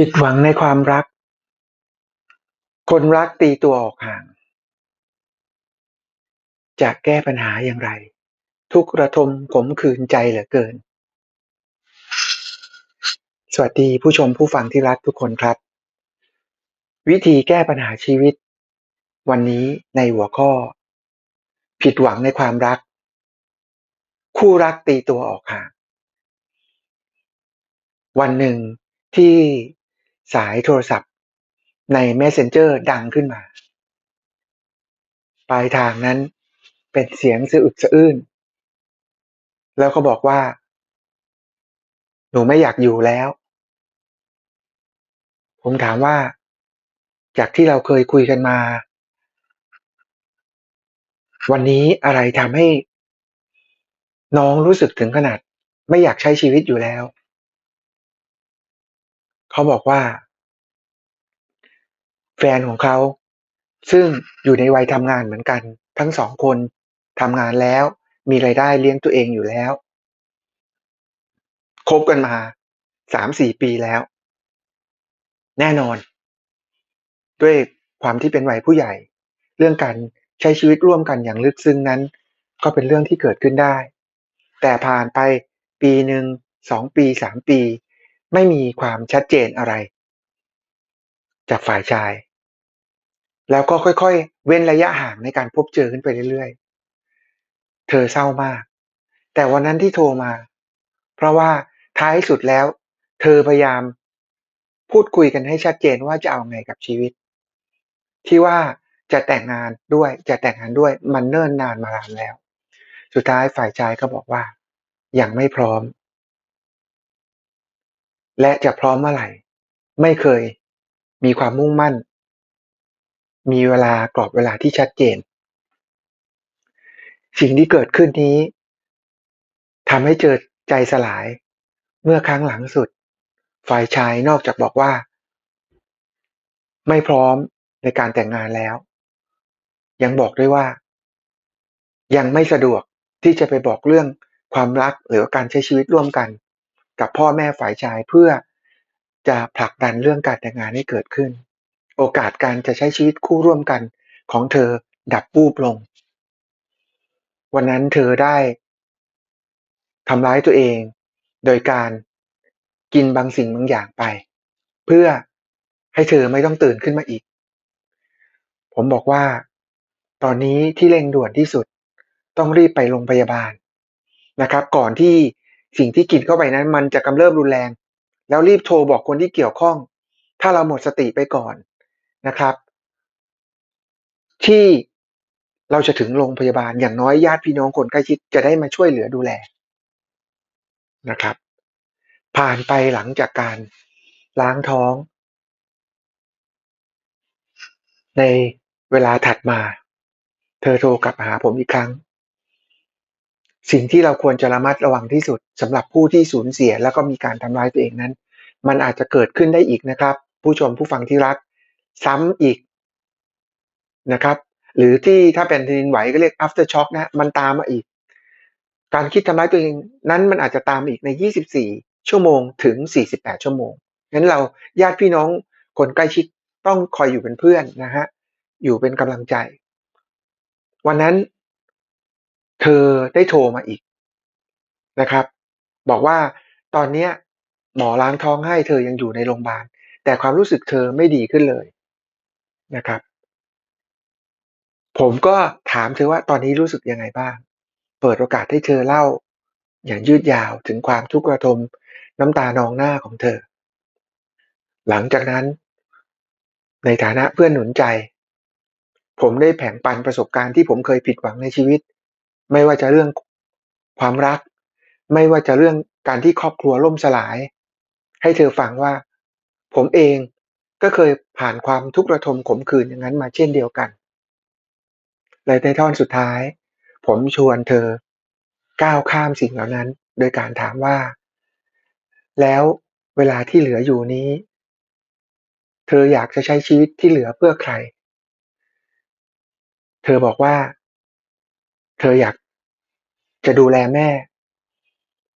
ผิดหวังในความรัก คนรักตีตัวออกห่าง จะแก้ปัญหาอย่างไร ทุกระทมขมขื่นใจเหลือเกิน สวัสดีผู้ชมผู้ฟังที่รักทุกคนครับ วิธีแก้ปัญหาชีวิต วันนี้ในหัวข้อ ผิดหวังในความรัก คู่รักตีตัวออกห่าง วันหนึ่งที่ สายโทรศัพท์ ใน Messenger ดังขึ้นมา ปลายทางนั้นเป็นเสียงสะอึกสะอื้น แล้วก็บอกว่า หนูไม่อยากอยู่แล้ว ผมถามว่า จากที่เราเคยคุยกันมา วันนี้อะไรทำให้ น้องรู้สึกถึงขนาด ไม่อยากใช้ชีวิตอยู่แล้ว เขาบอกว่า แฟนของเขา ซึ่งอยู่ในวัยทำงานเหมือนกัน ทั้งสองคนทำงานแล้ว มีรายได้เลี้ยงตัวเองอยู่แล้วคบกันมาสามสี่ปีแล้ว แน่นอน ด้วยความที่เป็นวัยผู้ใหญ่ เรื่องการใช้ชีวิตร่วมกันอย่างลึกซึ้งนั้น ก็เป็นเรื่องที่เกิดขึ้นได้ แต่ผ่านไปปีหนึ่งสองปีสามปี ไม่มีความชัดเจนอะไร จากฝ่ายชาย แล้วก็ค่อยๆ เว้นระยะห่างในการพบเจอขึ้นไปเรื่อยๆ เธอเศร้ามาก แต่วันนั้นที่โทรมา เพราะว่าท้ายสุดแล้ว เธอพยายามพูดคุยกันให้ชัดเจนว่าจะเอาไงกับชีวิต ที่ว่าจะแต่งงานด้วยจะแต่งงานด้วยมันเนิ่นนานมานานแล้ว สุดท้ายฝ่ายชายก็บอกว่า ยังไม่พร้อม และจะพร้อมเมื่อไหร่ ไม่เคย มีความมุ่งมั่น มีเวลากรอบเวลาที่ชัดเจน สิ่งที่เกิดขึ้นนี้ทำให้เจอใจสลาย เมื่อครั้งหลังสุด ฝ่ายชายนอกจากบอกว่า ไม่พร้อมในการแต่งงานแล้ว ยังบอกด้วยว่า ยังไม่สะดวกที่จะไปบอกเรื่องความรักหรือการใช้ชีวิตร่วมกัน กับพ่อแม่ฝ่ายชายเพื่อจะผลักดันเรื่องการแต่งงานให้เกิดขึ้น โอกาสการจะใช้ชีวิตคู่ร่วมกันของเธอดับปูบลง วันนั้นเธอได้ทำร้ายตัวเอง โดยการกินบางสิ่งบางอย่างไป เพื่อให้เธอไม่ต้องตื่นขึ้นมาอีก ผมบอกว่า ตอนนี้ที่เร่งด่วนที่สุดต้องรีบไปโรงพยาบาลนะครับ ก่อนที่ สิ่งที่กินเข้าไปนั้น มันจะกำเริบรุนแรง แล้วรีบโทรบอกคนที่เกี่ยวข้อง ถ้าเราหมดสติไปก่อนนะครับ ที่เราจะถึงโรงพยาบาลอย่างน้อยญาติพี่น้องคนใกล้ชิดจะได้มาช่วยเหลือดูแลนะครับ ผ่านไปหลังจากการล้างท้อง ในเวลาถัดมา เธอโทรกลับหาผมอีกครั้ง สิ่งที่เราควรจะระมัดระวังที่สุดสำหรับผู้ที่สูญเสีย แล้วก็มีการทำร้ายตัวเองนั้น มันอาจจะเกิดขึ้นได้อีกนะครับ ผู้ชมผู้ฟังที่รัก ซ้ำอีกนะครับ หรือที่ถ้าเป็นแผ่นดินไหวก็เรียก after shock นะมันตามมาอีก การคิดทำร้ายตัวเองนั้นมันอาจจะตามอีกใน 24 ชั่วโมงถึง 48 ชั่วโมงงั้นเราญาติพี่น้องคนใกล้ชิดต้องคอยอยู่เป็นเพื่อนนะฮะอยู่เป็นกำลังใจ วันนั้น เธอได้โทรมาอีกนะครับ บอกว่าตอนนี้หมอล้างท้องให้เธอยังอยู่ในโรงพยาบาล แต่ความรู้สึกเธอไม่ดีขึ้นเลยนะครับ ผมก็ถามเธอว่าตอนนี้รู้สึกยังไงบ้าง เปิดโอกาสให้เธอเล่า อย่างยืดยาวถึงความทุกข์ระทมน้ำตานองหน้าของเธอ หลังจากนั้น ในฐานะเพื่อนหนุนใจ ผมได้แผงปันประสบการณ์ที่ผมเคยผิดหวังในชีวิต ไม่ว่าจะเรื่องความรัก ไม่ว่าจะเรื่องการที่ครอบครัวล่มสลาย ให้เธอฟังว่า ผมเองก็เคยผ่านความทุกข์ระทมขมขื่นอย่างนั้นมาเช่นเดียวกันและในท่อนสุดท้าย ผมชวนเธอ ก้าวข้ามสิ่งเหล่านั้น โดยการถามว่า แล้วเวลาที่เหลืออยู่นี้ เธออยากจะใช้ชีวิตที่เหลือเพื่อใคร เธอบอกว่า เธออยาก จะดูแลแม่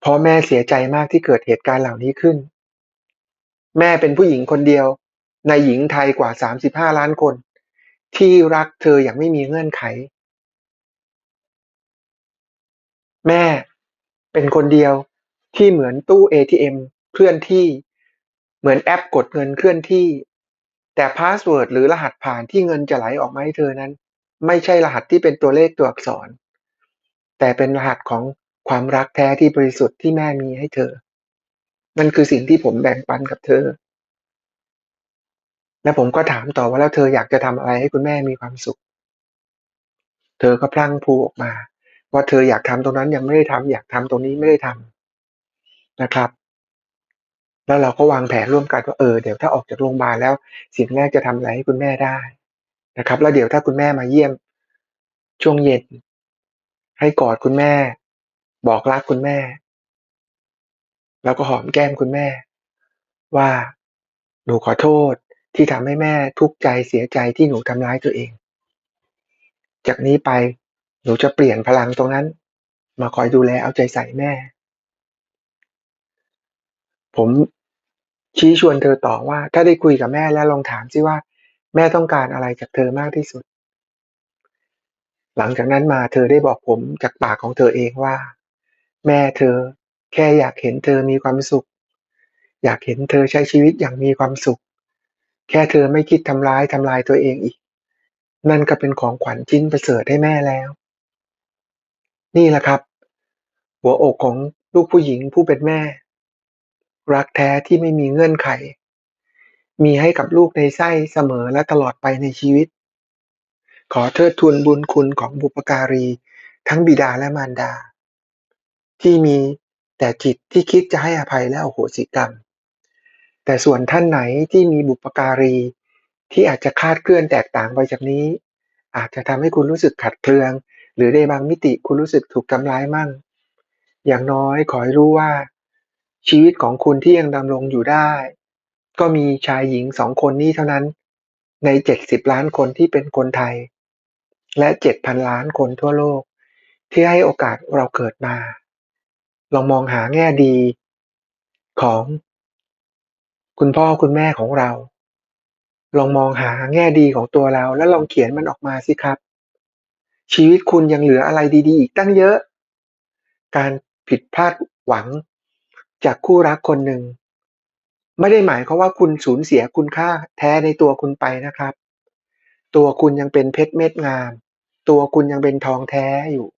เพราะแม่เสียใจมากที่เกิดเหตุการณ์เหล่านี้ขึ้น แม่เป็นผู้หญิงคนเดียว ในหญิงไทยกว่า 35 ล้านคน ที่รักเธออย่างไม่มีเงื่อนไข แม่เป็นคนเดียวที่เหมือนตู้ ATM เคลื่อนที่เหมือนแอปกดเงินเคลื่อนที่ แต่พาสเวิร์ดหรือรหัสผ่านที่เงินจะไหลออกมาให้เธอนั้น ไม่ใช่รหัสที่เป็นตัวเลขตัวอักษร แต่เป็นรหัสของความรักแท้ที่บริสุทธิ์ที่แม่มีให้เธอ นั่นคือสิ่งที่ผมแบ่งปันกับเธอ และผมก็ถามต่อว่าแล้วเธออยากจะทำอะไรให้คุณแม่มีความสุข เธอก็พลั้งพูออกมาว่าเธออยากทำตรงนั้นยังไม่ได้ทำอยากทำตรงนี้ไม่ได้ทำนะครับ แล้วเราก็วางแผนร่วมกันว่าเออเดี๋ยวถ้าออกจากโรงพยาบาลแล้ว สิ่งแรกจะทำอะไรให้คุณแม่ได้นะครับ แล้วเดี๋ยวถ้าคุณแม่มาเยี่ยมช่วงเย็น ให้กอดคุณแม่ บอกรักคุณแม่ แล้วก็หอมแก้มคุณแม่ ว่าหนูขอโทษที่ทำให้แม่ทุกข์ใจเสียใจที่หนูทำร้ายตัวเอง จากนี้ไปหนูจะเปลี่ยนพลังตรงนั้น มาคอยดูแลเอาใจใส่แม่ ผมชี้ชวนเธอต่อว่า ถ้าได้คุยกับแม่แล้วลองถามซิว่า แม่ต้องการอะไรจากเธอมากที่สุด หลังจากนั้นมาเธอได้บอกผมจากปากของเธอเองว่า แม่เธอแค่อยากเห็นเธอมีความสุข อยากเห็นเธอใช้ชีวิตอย่างมีความสุข แค่เธอไม่คิดทำร้ายทำลายตัวเองอีก นั่นก็เป็นของขวัญชิ้นประเสริฐให้แม่แล้ว นี่แหละครับ หัวอกของลูกผู้หญิงผู้เป็นแม่ รักแท้ที่ไม่มีเงื่อนไข มีให้กับลูกในไส้เสมอและตลอดไปในชีวิต ขอเทิดทูนบุญคุณของบุปการี ทั้งบิดาและมารดา ที่มีแต่จิตที่คิดจะให้อภัยและอโหสิกรรม แต่ส่วนท่านไหนที่มีบุปการี ที่อาจจะคาดเคลื่อนแตกต่างไปจากนี้ อาจจะทำให้คุณรู้สึกขัดเคือง หรือในบางมิติคุณรู้สึกถูกทำร้ายมั่ง อย่างน้อยขอให้รู้ว่า ชีวิตของคุณที่ยังดำรงอยู่ได้ ก็มีชายหญิงสองคนนี้เท่านั้น ในเจ็ดสิบล้านคนที่เป็นคนไทย และเจ็ดพันล้านคนทั่วโลก ที่ให้โอกาสเราเกิดมา ลองมองหาแง่ดีของคุณพ่อคุณแม่ของเรา ลองมองหาแง่ดีของตัวเรา แล้วลองเขียนมันออกมาสิครับ ชีวิตคุณยังเหลืออะไรดีๆ อีกตั้งเยอะ การผิดพลาดหวังจากคู่รักคนหนึ่ง ไม่ได้หมายความว่าคุณสูญเสียคุณค่าแท้ในตัวคุณไปนะครับ ตัวคุณยังเป็นเพชรเม็ดงาม ตัวคุณยังเป็นทองแท้อยู่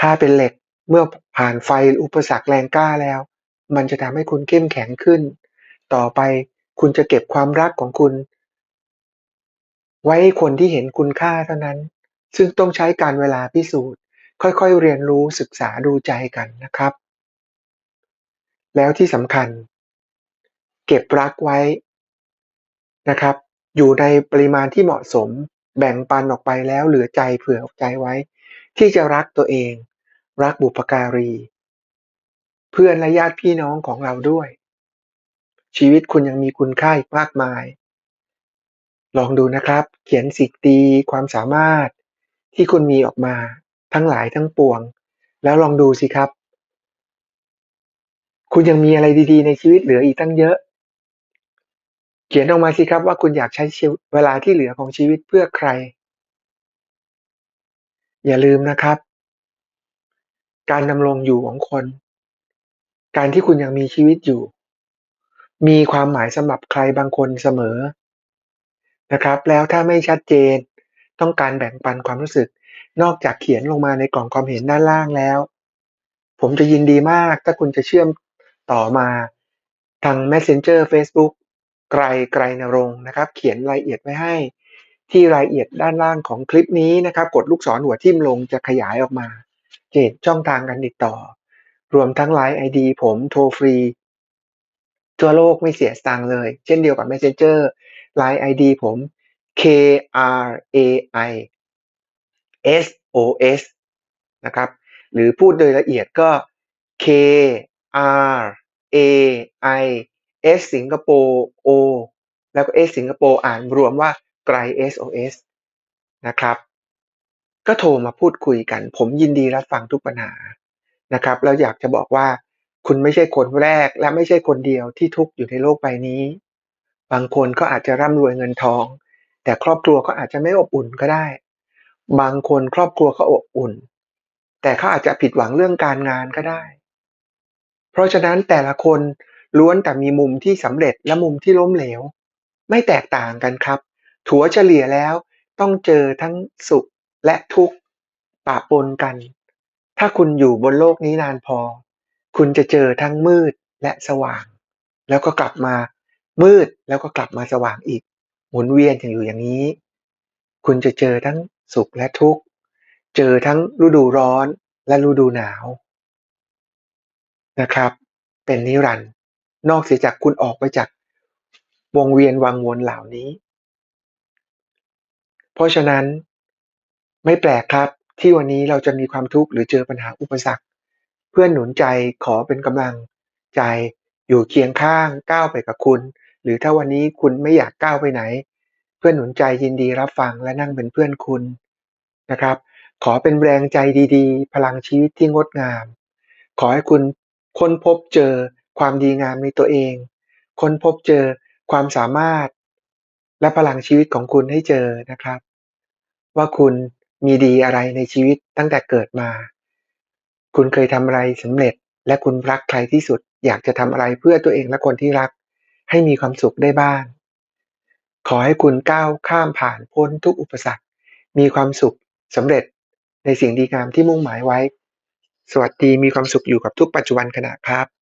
ถ้าเป็นเหล็กเมื่อผ่านไฟอุปสรรคแรงกล้าแล้ว มันจะทำให้คุณเข้มแข็งขึ้น ต่อไปคุณจะเก็บความรักของคุณ ไว้คนที่เห็นคุณค่าเท่านั้น ซึ่งต้องใช้การเวลาพิสูจน์ ค่อยๆเรียนรู้ศึกษาดูใจกันนะครับ แล้วที่สำคัญ เก็บรักไว้นะครับ อยู่ในปริมาณที่เหมาะสม แบ่งปันออกไปแล้วเหลือใจเผื่อออใจไว้ ที่จะรักตัวเอง รักบุปการี เพื่อนและญาติพี่น้องของเราด้วย ชีวิตคุณยังมีคุณค่าอีกมากมาย ลองดูนะครับ เขียนสิ่งดีความสามารถที่คุณมีออกมาทั้งหลายทั้งปวง แล้วลองดูสิครับ คุณยังมีอะไรดีๆ ในชีวิตเหลืออีกตั้งเยอะ เขียนออกมาสิครับว่าคุณอยากใช้เวลาที่เหลือของชีวิตเพื่อใคร อย่าลืมนะครับ การดำรงอยู่ของคน การที่คุณยังมีชีวิตอยู่ มีความหมายสำหรับใครบางคนเสมอนะครับ แล้วถ้าไม่ชัดเจน ต้องการแบ่งปันความรู้สึก นอกจากเขียนลงมาในกล่องความเห็นด้านล่างแล้ว ผมจะยินดีมากถ้าคุณจะเชื่อมต่อมาทาง Messenger Facebook ไกลไกลนรงนะครับ เขียนรายละเอียดไว้ให้ ที่รายละเอียดด้านล่างของคลิปนี้นะครับ กดลูกศรหัวทิ่มลงจะขยายออกมา เจดช่องทางการติดต่อ รวมทั้ง Line ID ผมโทรฟรี ทั่วโลกไม่เสียสตางค์เลย เช่นเดียวกับ Messenger Line ID ผม K R A I S O S นะครับหรือพูดโดยละเอียดก็ K R A I S สิงคโปร์ O แล้วก็ S สิงคโปร์อ่านรวมว่าไกล SOS นะครับ ก็โทรมาพูดคุยกัน ผมยินดีรับฟังทุกปัญหานะครับแล้วอยากจะบอกว่าคุณไม่ใช่คนแรกและไม่ใช่คนเดียวที่ทุกข์อยู่ในโลกใบนี้ บางคนก็อาจจะร่ำรวยเงินทอง แต่ครอบครัวก็อาจจะไม่อบอุ่นก็ได้ บางคนครอบครัวก็อบอุ่น แต่เขาอาจจะผิดหวังเรื่องการงานก็ได้ เพราะฉะนั้นแต่ละคน ล้วนแต่มีมุมที่สำเร็จและมุมที่ล้มเหลว ไม่แตกต่างกันครับ ถัวเฉลี่ยแล้วต้องเจอทั้งสุขและทุกข์ปะปนกัน ถ้าคุณอยู่บนโลกนี้นานพอ คุณจะเจอทั้งมืดและสว่าง แล้วก็กลับมามืดแล้วก็กลับมาสว่างอีก หมุนเวียนอย่างอยู่อย่างนี้ คุณจะเจอทั้งสุขและทุกข์ เจอทั้งฤดูร้อนและฤดูหนาวนะครับ เป็นนิรันดร์ นอกเสียจากคุณออกไปจากวงเวียนวังวนเหล่านี้ เพราะฉะนั้นไม่แปลกครับที่วันนี้เราจะมีความทุกข์หรือเจอปัญหาอุปสรรค เพื่อนหนุนใจขอเป็นกำลังใจอยู่เคียงข้างก้าวไปกับคุณ หรือถ้าวันนี้คุณไม่อยากก้าวไปไหน เพื่อนหนุนใจยินดีรับฟังและนั่งเป็นเพื่อนคุณนะครับ ขอเป็นแรงใจดีๆ พลังชีวิตที่งดงาม ขอให้คุณค้นพบเจอ ความดีงามในตัวเอง ค้นพบเจอความสามารถ และพลังชีวิตของคุณให้เจอนะครับ ว่าคุณมีดีอะไรในชีวิตตั้งแต่เกิดมา คุณเคยทำอะไรสำเร็จและคุณรักใครที่สุด อยากจะทำอะไรเพื่อตัวเองและคนที่รัก ให้มีความสุขได้บ้าง ขอให้คุณก้าวข้ามผ่านพ้นทุกอุปสรรค มีความสุขสำเร็จในสิ่งดีงามที่มุ่งหมายไว้ สวัสดีมีความสุขอยู่กับทุกปัจจุบันขณะครับ